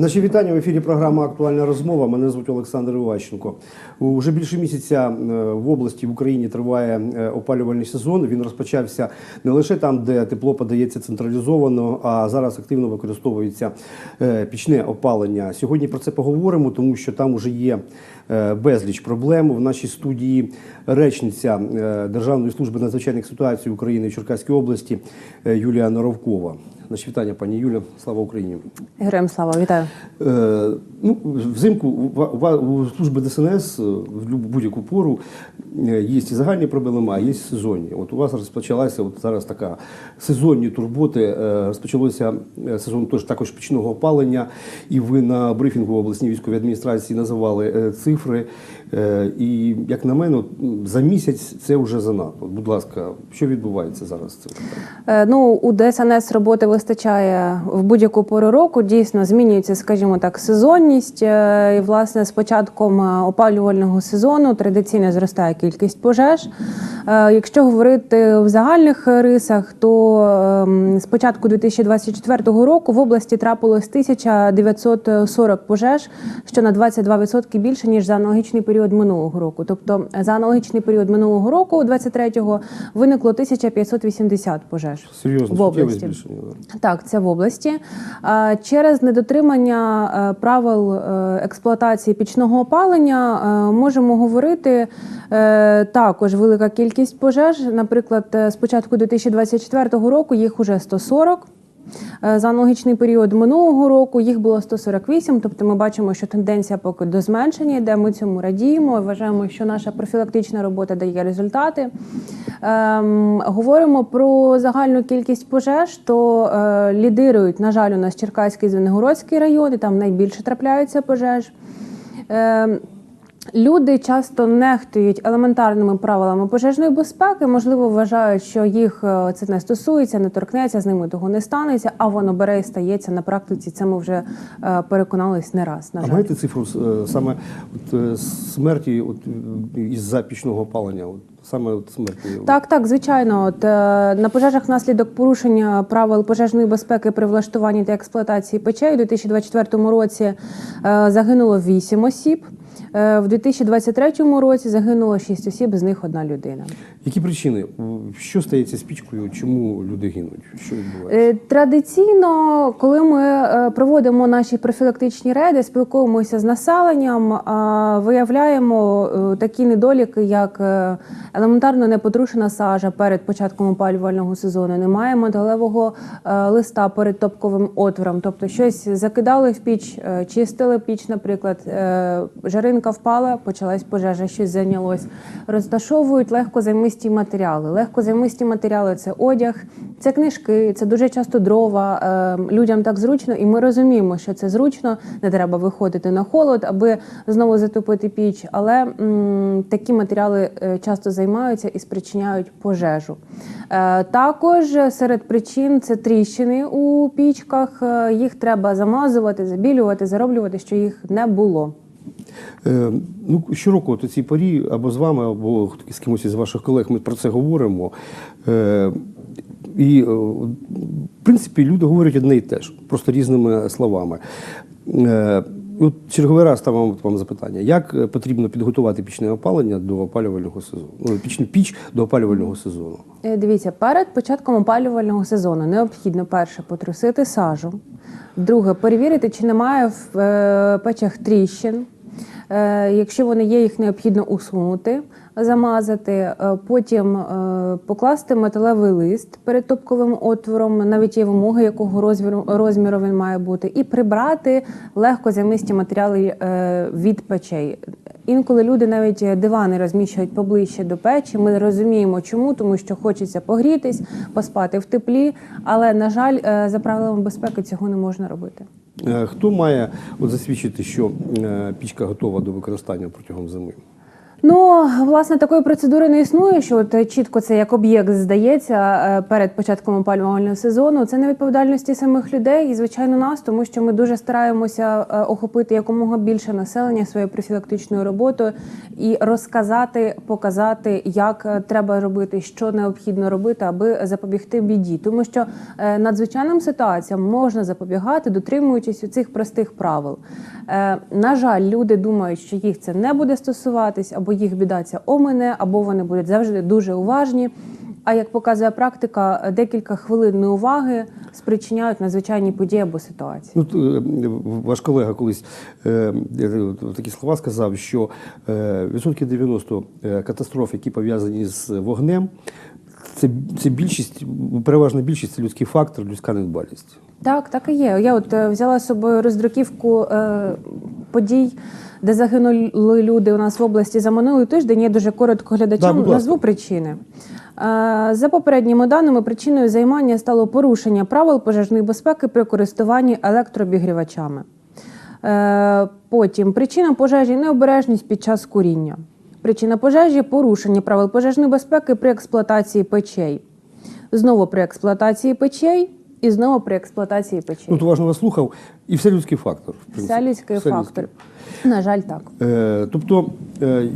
Наші вітання в ефірі. Програма Актуальна розмова. Мене звуть Олександр Іващенко. Уже більше місяця е, в області в Україні триває е, опалювальний сезон. Він розпочався не лише там, де тепло подається централізовано, а зараз активно використовується е, пічне опалення. Сьогодні про це поговоримо, тому що там вже є безліч проблем. В нашій студії речниця Державної служби надзвичайних ситуацій України в Черкаській області Юлія Норовкова. Наші вітання, пані Юля. Слава Україні. Героям слава, вітаю. Е, ну, взимку у, служби ДСНС е, в будь-яку пору е, є і загальні проблеми, а є сезонні. От у вас розпочалася от зараз така сезонні турботи. е, Розпочалося сезон тож також пічного опалення, і ви на брифінгу в обласній військовій адміністрації називали цифри. Е, І як на мене, за місяць це вже занадто. Будь ласка, що відбувається зараз з? Е, Ну, у ДСНС роботи вистачає в будь-яку пору року. Дійсно, змінюється, скажімо так, сезонність. Е, І, власне, з початком опалювального сезону традиційно зростає кількість пожеж. Якщо говорити в загальних рисах, то ем, з початку 2024 року в області трапилось 1940 пожеж, що на 22% більше ніж за аналогічний період минулого року. Тобто за аналогічний період минулого року, 23-го, виникло 1580 пожеж Серйозно, в області. збільшення. Так, це в області. Через недотримання е, правил е, експлуатації пічного опалення е, можемо говорити е, також велика кількість пожеж. Наприклад, е, з початку 2024 року їх уже 140. Е, За аналогічний період минулого року їх було 148, тобто ми бачимо, що тенденція поки до зменшення йде. Ми цьому радіємо. Вважаємо, що наша профілактична робота дає результати. Ем, говоримо про загальну кількість пожеж, то е, лідирують, на жаль, у нас Черкаський і Звенигородський райони, там найбільше трапляються пожеж. Ем, Люди часто нехтують елементарними правилами пожежної безпеки, можливо, вважають, що їх е, це не стосується, не торкнеться, з ними того не станеться, а воно бере і стається на практиці. Це ми вже е, переконались не раз. На А маєте цифру е, саме от, смерті от, е, із-за пічного опалення? От, саме от смерті? Так, так, звичайно. От, на пожежах внаслідок порушення правил пожежної безпеки при влаштуванні та експлуатації печей у 2024 році загинуло 8 осіб. Е, в 2023 році загинуло 6 осіб, з них одна людина. Які причини? Що стається з пічкою? Чому люди гинуть? Що відбувається? Е, Традиційно, коли ми е, проводимо наші профілактичні рейди, спілкуємося з населенням, виявляємо такі недоліки, як елементарно непотрушена сажа перед початком опалювального сезону, немає металевого листа перед топковим отвором, тобто щось закидали в піч, чистили піч, наприклад, жаринка впала, почалась пожежа, щось зайнялось. Розташовують легкозаймисті матеріали. Легкозаймисті матеріали це одяг, це книжки, це дуже часто дрова. Е, Людям так зручно, і ми розуміємо, що це зручно. Не треба виходити на холод, аби знову затопити піч. Але м, такі матеріали е, часто займаються і спричиняють пожежу. Е, Також серед причин це тріщини у пічках. Е, Їх треба замазувати, забілювати, зароблювати, що їх не було. Е, ну, щороку у цій порі або з вами, або з кимось із ваших колег ми про це говоримо. Е, і, е, в принципі, люди говорять одне і те ж, просто різними словами. От черговий раз ставимо вам запитання: як потрібно підготувати пічне опалення до опалювального сезону? Ну, пічну піч до опалювального сезону? Дивіться, перед початком опалювального сезону необхідно перше потрусити сажу, друге перевірити, чи немає в печах тріщин. Е, Якщо вони є, їх необхідно усунути, замазати, е, потім е, покласти металевий лист перед топковим отвором, навіть є вимоги, якого розміру, розміру він має бути, і прибрати легкозаймисті матеріали е, від печей. Інколи люди навіть дивани розміщують поближче до печі. Ми розуміємо, чому, тому що хочеться погрітись, поспати в теплі. Але на жаль, за правилами безпеки цього не можна робити. Е, Хто має засвідчити, що е, пічка готова до використання протягом зими? Ну, власне, такої процедури не існує, що от е, чітко це як об'єкт здається е, перед початком опалювального сезону. Це не відповідальності самих людей і, звичайно, нас, тому що ми дуже стараємося е, охопити якомога більше населення своєю профілактичною роботою і розказати, показати, як треба робити, що необхідно робити, аби запобігти біді. Тому що надзвичайним ситуаціям можна запобігати, дотримуючись цих простих правил. На жаль, люди думають, що їх це не буде стосуватись, або їх біда ця омине, або вони будуть завжди дуже уважні. А як показує практика, декілька хвилин неуваги спричиняють надзвичайні події або ситуації. Ну, е, ваш колега колись е, такі слова сказав, що е, відсотки 90 е, катастроф, які пов'язані з вогнем, це, це більшість, переважна більшість це людський фактор, людська недбалість. Так, так і є. Я от е, взяла з собою роздруківку е, подій, де загинули люди у нас в області за минулий тиждень. Я дуже коротко глядачам ласка. назву причини. Е, за попередніми даними, причиною займання стало порушення правил пожежної безпеки при користуванні електрообігрівачами. Е, потім причина пожежі необережність під час куріння. Причина пожежі порушення правил пожежної безпеки при експлуатації печей. Знову при експлуатації печей і знову при експлуатації печей. Ну, то уважно вас слухав, і все людський фактор. Все людський Все фактор. На жаль, так. Е, тобто е,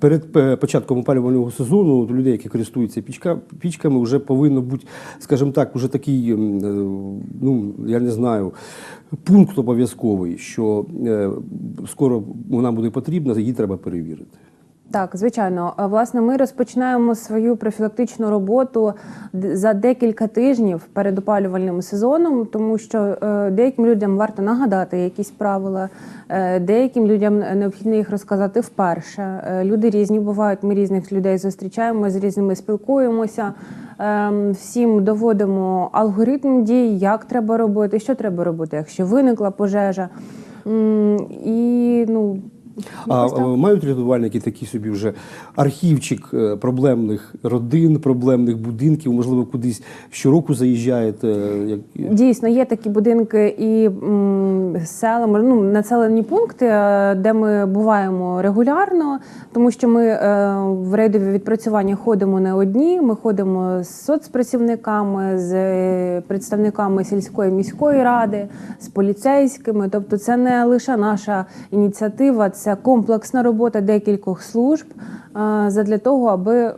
перед е, початком опалювального сезону у людей, які користуються пічка, пічками, вже повинно бути, скажімо так, вже такий, е, ну я не знаю, пункт обов'язковий, що е, скоро вона буде потрібна, її треба перевірити. Так, звичайно. Е, Власне, ми розпочинаємо свою профілактичну роботу за декілька тижнів перед опалювальним сезоном, тому що е, деяким людям варто нагадати якісь правила, е, деяким людям необхідно їх розказати вперше. Люди різні бувають. Ми різних людей зустрічаємо, з різними спілкуємося. Ем, Всім доводимо алгоритм дій, як треба робити, що треба робити, якщо виникла пожежа. І ну А е, мають рятувальники такий собі вже архівчик е, проблемних родин, проблемних будинків, можливо, кудись щороку заїжджаєте. Як... Дійсно, є такі будинки і села, ну, населені пункти, е, де ми буваємо регулярно, тому що ми е, в рейдові відпрацювання ходимо не одні. Ми ходимо з соцпрацівниками, з е, представниками сільської міської ради, з поліцейськими. Тобто, це не лише наша ініціатива, це комплексна робота декількох служб е, задля того, аби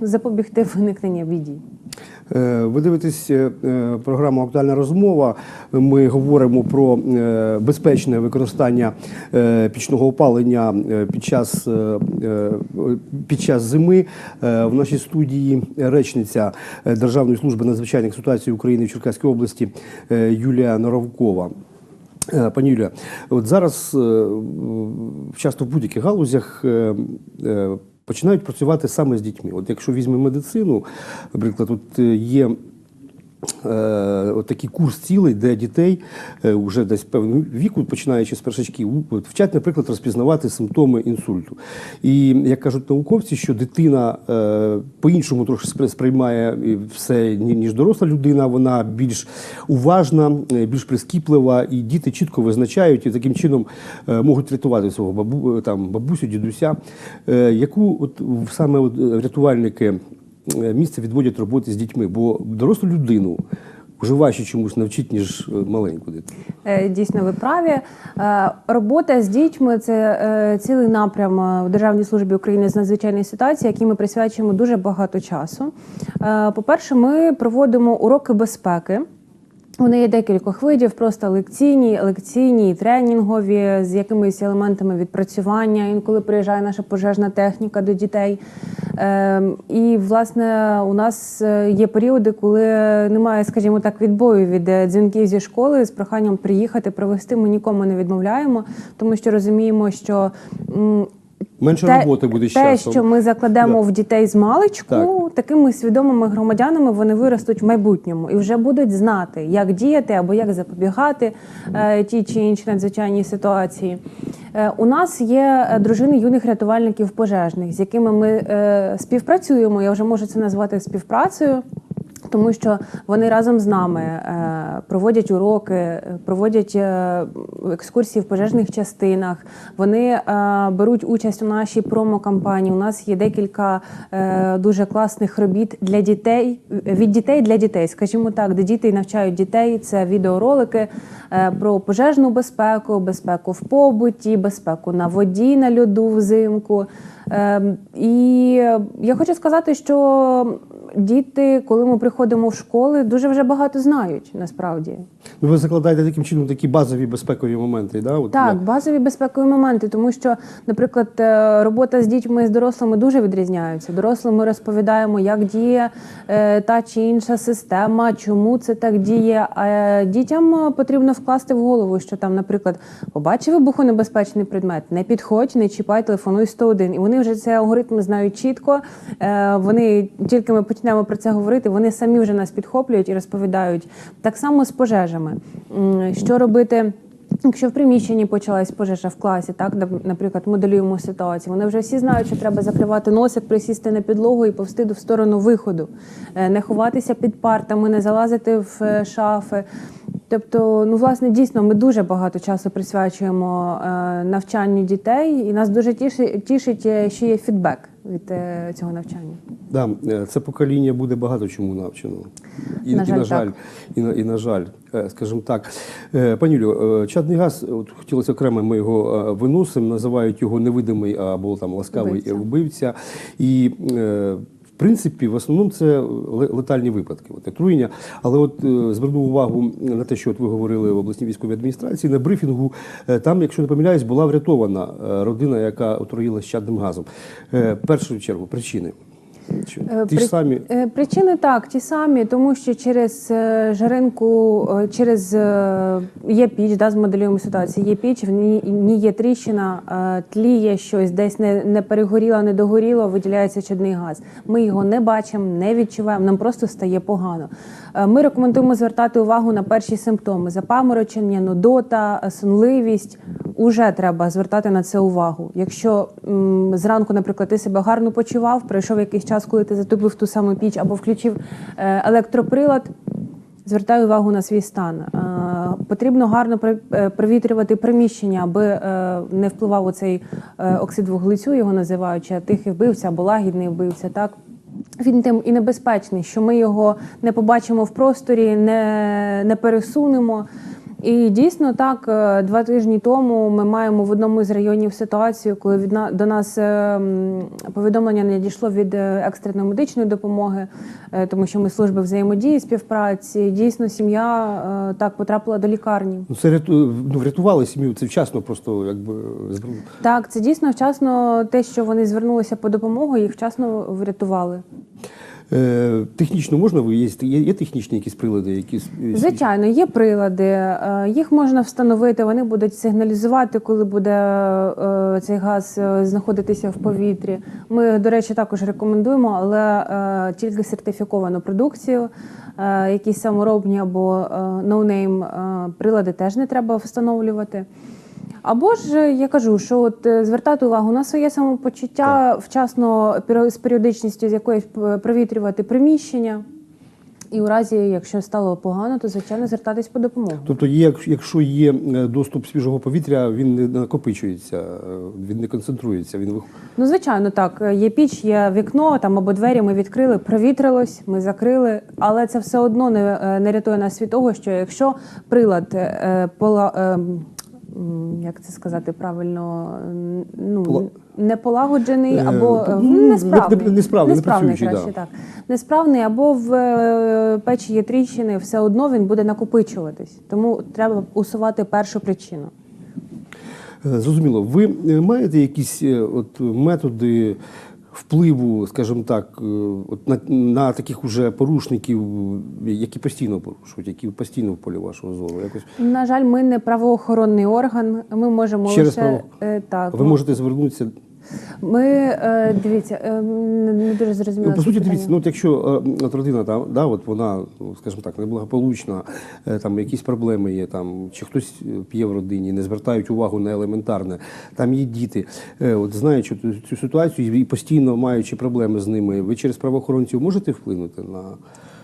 запобігти виникнення біді. Е, Ви дивитесь е, програму Актуальна розмова. Ми говоримо про безпечне використання пічного опалення під час, під час зими. В нашій студії речниця Державної служби надзвичайних ситуацій України в Черкаській області Юлія Норовкова. Е, Пані Юлія, от зараз е, часто в будь-яких галузях е, починають працювати саме з дітьми. От якщо візьмемо медицину, наприклад, тут є такий курс цілий, де дітей е, вже десь певного віку, починаючи з першачків, вчать, наприклад, розпізнавати симптоми інсульту. І як кажуть науковці, що дитина е, по-іншому спри- сприймає е, все, ніж доросла людина, вона більш уважна, е, більш прискіплива, і діти чітко визначають і таким чином е, можуть рятувати свого бабу, е, там, бабусю, дідуся. Е, Яку от саме от, е, рятувальники е, місце відводять роботи з дітьми, бо дорослу людину вже важче чомусь навчити, ніж е, маленьку дитину. Е, Дійсно, ви праві. Е, Робота з дітьми це е, цілий напрям е, в Державній службі України з надзвичайної ситуації, який ми присвячуємо дуже багато часу. Е, По-перше, ми проводимо уроки безпеки. Вони є декількох видів, просто лекційні, лекційні, тренінгові з якимись елементами відпрацювання. Інколи приїжджає наша пожежна техніка до дітей. Ем, і власне у нас е, є періоди, коли немає, скажімо так, відбою від е, дзвінків зі школи з проханням приїхати, провести. Ми нікому не відмовляємо, тому що розуміємо, що Менше те, роботи буде з те, часом. що ми закладемо Да. в дітей з маличку, Так. такими свідомими громадянами вони виростуть в майбутньому і вже будуть знати, як діяти або як запобігати е, тій чи іншій надзвичайній ситуації. Е, у нас є е, дружини юних рятувальників пожежних, з якими ми е, співпрацюємо. Я вже можу це назвати співпрацею. Тому що вони разом з нами е, проводять уроки, проводять е, екскурсії в пожежних частинах. Вони е, беруть участь у нашій промо-кампанії. У нас є декілька дуже класних робіт для дітей від дітей для дітей, скажімо так, де діти навчають дітей. Це відеоролики про пожежну безпеку, безпеку в побуті, безпеку на воді, на льоду взимку. Е, І я хочу сказати, що діти, коли ми приходимо в школи, дуже вже багато знають насправді. Ну, ви закладаєте таким чином такі базові безпекові моменти, да? От Так, для- базові безпекові моменти, тому що, наприклад, е, робота з дітьми і з дорослими дуже відрізняються. Дорослим ми розповідаємо, як діє е, та чи інша система, чому це так діє. А е, дітям потрібно вкласти в голову, що там, наприклад, побачив вибухонебезпечний предмет, не підходь, не чіпай, телефонуй 101. І вони вже цей алгоритм знають чітко. Е, Вони тільки ми почнемо про це говорити, вони самі вже нас підхоплюють і розповідають. Так само з пожежами. Що робити? Якщо в приміщенні почалась пожежа в класі, так нап- наприклад, моделюємо ситуацію. Вони вже всі знають, що треба закривати носик, присісти на підлогу і повсти в сторону виходу, Е, не ховатися під партами, не залазити в е, шафи. Тобто, ну власне, дійсно, ми дуже багато часу присвячуємо е, навчанню дітей, і нас дуже тішить, що є фідбек від е, цього навчання. Да, е, це покоління буде багато чому навчено. І На і, жаль, на жаль, так. і, на, і на жаль, е, скажімо так. Пані Юлю, чадний газ, от хотілося окремо, ми його виносимо, називають його невидимий або там ласкавий Вбивця. вбивця. І принципі, в основному це летальні випадки, от отруєння. Але от е, звернув увагу на те, що от ви говорили в обласній військовій адміністрації на брифінгу. е, Там, якщо не помиляюсь, була врятована е, родина, яка отруїлася чадним газом. Першу чергу причини. Е, Ті ж самі. Е, Причини так, ті самі, тому що через е, жаринку, через є піч, да, змоделюємо ситуацію. Є піч, в ній, є тріщина, тліє щось, десь не, не перегоріло, не догоріло, виділяється чадний газ. Ми його не бачимо, не відчуваємо, нам просто стає погано. Е, Ми рекомендуємо звертати увагу на перші симптоми: запаморочення, нудота, сонливість. Уже треба звертати на це увагу. Якщо м, зранку, наприклад, ти себе гарно почував, пройшов якийсь час, коли ти затопив ту саму піч або включив е, електроприлад, звертай увагу на свій стан. Е, потрібно гарно провітрювати приміщення, аби не впливав оцей е, оксид вуглецю, його називають, чи тихий вбивця або лагідний вбивця. Так він тим і небезпечний, що ми його не побачимо в просторі, не, не пересунемо. І дійсно так, е, два тижні тому ми маємо в одному з районів ситуацію, коли від на- до нас е, повідомлення надійшло від е, екстреної медичної допомоги, тому що ми служби взаємодії, співпраці. Дійсно, сім'я так потрапила до лікарні. Ну, це ну, врятували сім'ю, це вчасно просто якби. Так, це дійсно вчасно те, що вони звернулися по допомогу, їх вчасно врятували. Е, технічно можна виїздити? Є, є технічні якісь прилади, які Звичайно, є прилади, е, їх можна встановити, вони будуть сигналізувати, коли буде е, цей газ е, знаходитися в повітрі. Ми, до речі, також рекомендуємо, але е, тільки сертифіковану продукцію, Е, якісь саморобні або е, ноунейм е, прилади теж не треба встановлювати. Або ж е, я кажу, що от е, звертати увагу на своє самопочуття, вчасно пері- з періодичністю з якоюсь п- провітрювати приміщення. І у разі, якщо стало погано, то звичайно звертатись по допомогу. Тобто, є, якщо є е, доступ свіжого повітря, він не накопичується, він не концентрується. Він вих- Ну, звичайно, так. Є піч, є вікно там або двері. Ми відкрили, провітрилось, ми закрили. Але це все одно не, не рятує нас від того, що якщо прилад е, пола. е, як це сказати правильно, ну Пола- не полагоджений Е, або е, ну, несправний, не- не- несправний, не краще да. так. Несправний або в е, печі є тріщини, все одно він буде накопичуватись. Тому треба усувати першу причину. Е, Зрозуміло, ви маєте якісь от методи впливу, скажімо так, е, от на, на таких уже порушників, які постійно порушують, які постійно в полі вашого зору? Якось На жаль, ми не правоохоронний орган. Ми можемо Ще лише право- е, так. ви можете звернутися. Ми е, дивіться, е, не, дуже зрозуміло. Ну, по суті, дивіться, ну от якщо е, от родина там, да, от вона, ну, скажімо так, неблагополучна, там якісь проблеми є, там чи хтось п'є в родині, не звертають увагу на елементарне, там є діти. От знаючи цю ситуацію і постійно маючи проблеми з ними, ви через правоохоронців можете вплинути на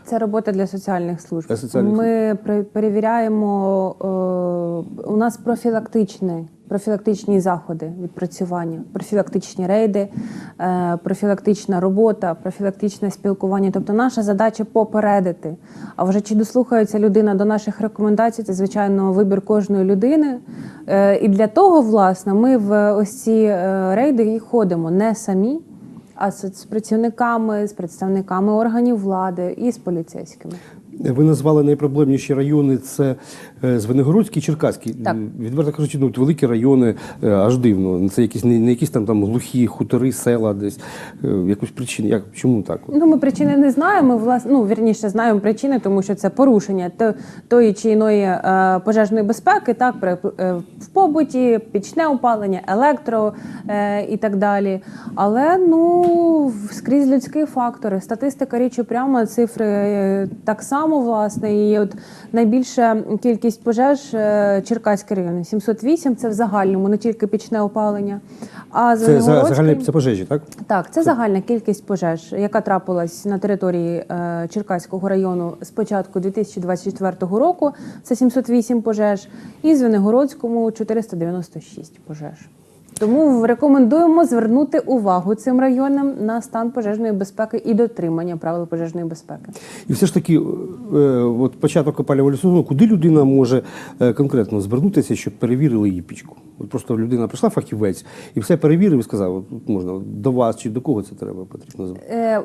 Це робота для соціальних служб. Для соціальних Ми при- перевіряємо е, у нас профілактичні, профілактичні заходи відпрацювання, профілактичні рейди, е, профілактична робота, профілактичне спілкування. Тобто наша задача попередити. А вже чи дослухається людина до наших рекомендацій, це звичайно вибір кожної людини. Е, і для того, власне, ми в ось ці е, рейди і ходимо не самі а з працівниками, з представниками органів влади і з поліцейськими. Ви назвали найпроблемніші райони це Звенигородський і Черкаський. Так. Відверто кажучи, ну, великі райони е, аж дивно. Це якісь не, не якісь там, там глухі хутори, села десь. Е, Якусь причину. Як, чому так? Ну, ми причини не знаємо. Ми, власне, ну вірніше знаємо причини, тому що це порушення тої чи іної е, пожежної безпеки, так при е, в побуті, пічне опалення, електро е, і так далі. Але ну скрізь людські фактори. Статистика річ прямо цифри е, так само власне. І от найбільша кількість пожеж е, Черкаський район 708 Це в загальному, не тільки пічне опалення. А Це за, загальні це пожежі, так? так, це загальна кількість пожеж, яка трапилась на території е, Черкаського району з початку 2024 року. Це 708 пожеж, і Звенигородському 496 пожеж. Тому рекомендуємо звернути увагу цим районам на стан пожежної безпеки і дотримання правил пожежної безпеки. І все ж таки, е, от початок опалювального сезону, куди людина може е, конкретно звернутися, щоб перевірили її пічку? От просто людина прийшла фахівець і все перевірив і сказав, от можна до вас чи до кого це треба потрібно звернути. Е,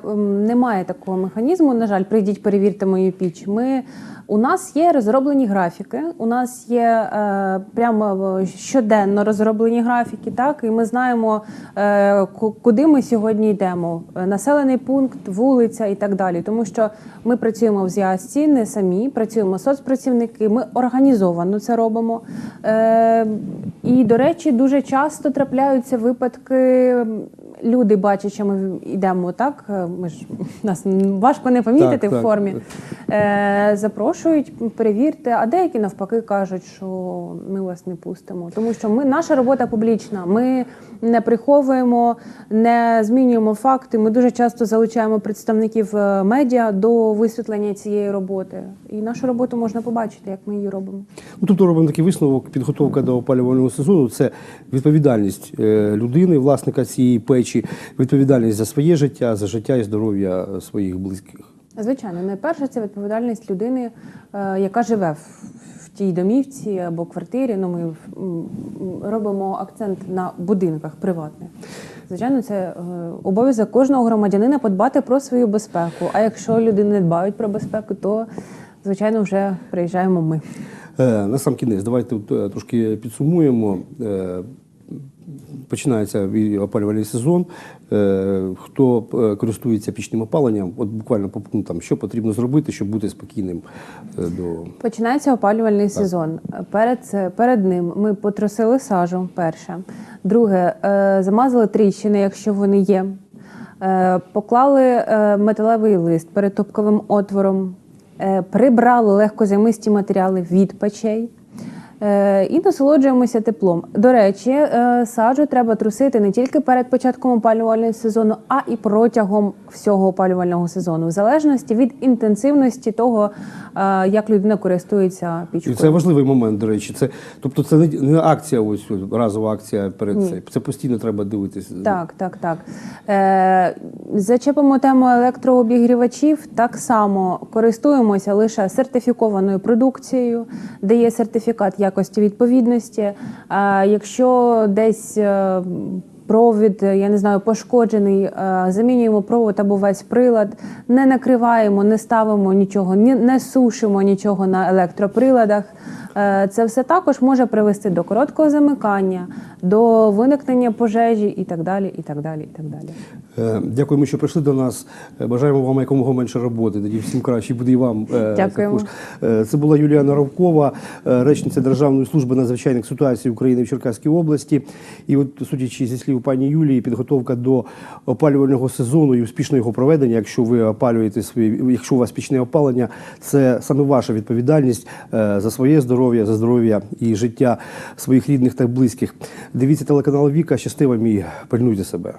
немає такого механізму. На жаль, прийдіть, перевірте мою піч. Ми у нас є розроблені графіки. У нас є е, прямо е, щоденно розроблені графіки. Так, і ми знаємо, е, куди ми сьогодні йдемо. Е, Населений пункт, вулиця і так далі. Тому що ми працюємо в зв'язці не самі, працюємо соцпрацівники. Ми організовано це робимо. Е, і, до речі, дуже часто трапляються випадки. Люди бачать, що ми йдемо так. е, Ми ж нас важко не помітити Так, в так. формі. Е, запрошують, перевірте. А деякі навпаки кажуть, що ми вас не пустимо. Тому що ми наша робота публічна. Ми не приховуємо, не змінюємо факти. Ми дуже часто залучаємо представників е, медіа до висвітлення цієї роботи. І нашу роботу можна побачити, як ми її робимо. Ну, тобто робимо такий висновок, підготовка до опалювального сезону це відповідальність е, людини, власника цієї печі, відповідальність за своє життя, за життя і здоров'я своїх близьких. Звичайно, найперше це відповідальність людини, е, яка живе в, тій домівці або квартирі. Ну, ми робимо акцент на будинках приватних. Звичайно, це е, обов'язок кожного громадянина подбати про свою безпеку. А якщо люди не дбають про безпеку, то звичайно вже приїжджаємо ми. Е, На сам кінець, давайте трошки підсумуємо. Починається опалювальний сезон. Е, Хто е, користується пічним опаленням, от буквально по пунктам, що потрібно зробити, щоб бути спокійним е, до Починається опалювальний сезон. Перед, перед ним ми потрусили сажу. Перше. Друге, замазали тріщини, якщо вони є. Поклали металевий лист перед топковим отвором, прибрали легкозаймисті матеріали від печей. Е, І насолоджуємося теплом. До речі, е, саджу треба трусити не тільки перед початком опалювального сезону, а і протягом всього опалювального сезону, в залежності від інтенсивності того, е, як людина користується І це важливий момент, до речі. Це, тобто це не, акція, ось разова акція перед цим. Це постійно треба дивитися. Так, так, так. Е, зачепимо тему електрообігрівачів. Так само користуємося лише сертифікованою продукцією, де є сертифікат якості відповідності. Е, якщо десь е, провід, я не знаю, пошкоджений, е, замінюємо провод або весь прилад, не накриваємо, не ставимо нічого, ні- не сушимо нічого на електроприладах. Е, Це все також може привести до короткого замикання, до виникнення пожежі і так далі. і так далі, і так далі. Е, Дякуємо, що прийшли до нас. Е, Бажаємо вам якомога менше роботи. Тоді всім краще буде і вам. е, Дякуємо. також. Е, Це була Юлія Наровкова, е, речниця Державної служби надзвичайних ситуацій України в Черкаській області. І от, судячи зі слів пані Юлії, підготовка до опалювального сезону і успішного його проведення, якщо ви опалюєте свої, якщо у вас пічне опалення, це саме ваша відповідальність е, за своє здоров'я, за здоров'я і життя своїх рідних та близьких. Дивіться телеканал Віка, щасти вам і пильнуйте себе.